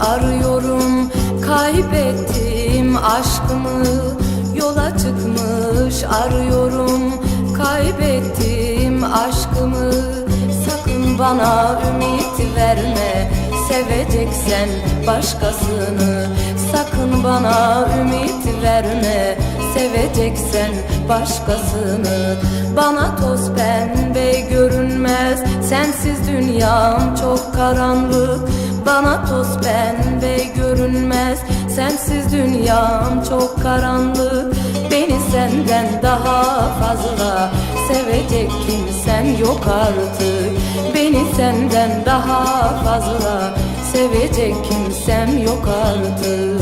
Arıyorum kaybettim aşkımı. Yola çıkmış arıyorum kaybettim aşkımı. Sakın bana ümit verme Seveceksen başkasını. Sakın bana ümit verme Seveceksen başkasını. Bana toz pembe görünmez Sensiz dünyam çok karanlık Bana toz pembe görünmez. Sensiz dünyam çok karanlık. Beni senden daha fazla Sevecek kimsen yok artık. Beni senden daha fazla Sevecek kimsem yok artık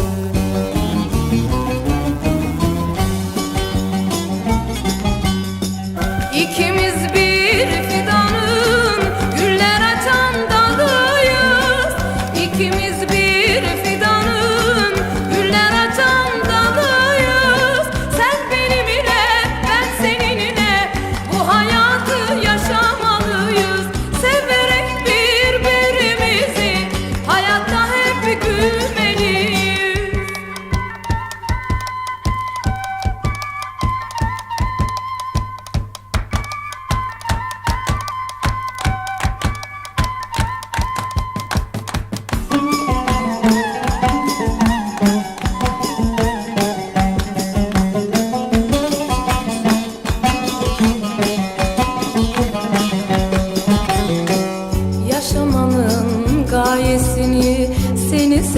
bir fidanın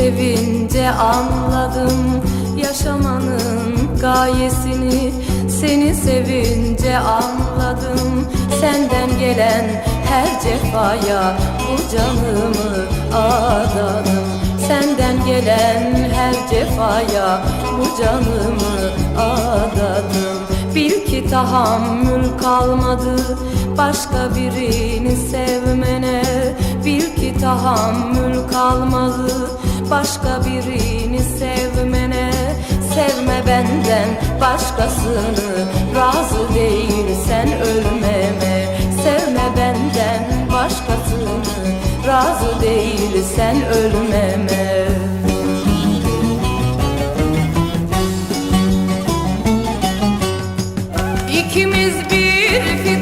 sevince anladım Yaşamanın gayesini. Seni sevince anladım Senden gelen her cefaya bu canımı adadım. Senden gelen her cefaya bu canımı adadım. Bil ki tahammül kalmadı başka birini sevmene. Bil ki tahammül kalmadı başka birini sevmene. Sevme benden başkasını razı değil sen ölmeme. Sevme benden başkasını razı değil sen ölmeme. İkimiz bir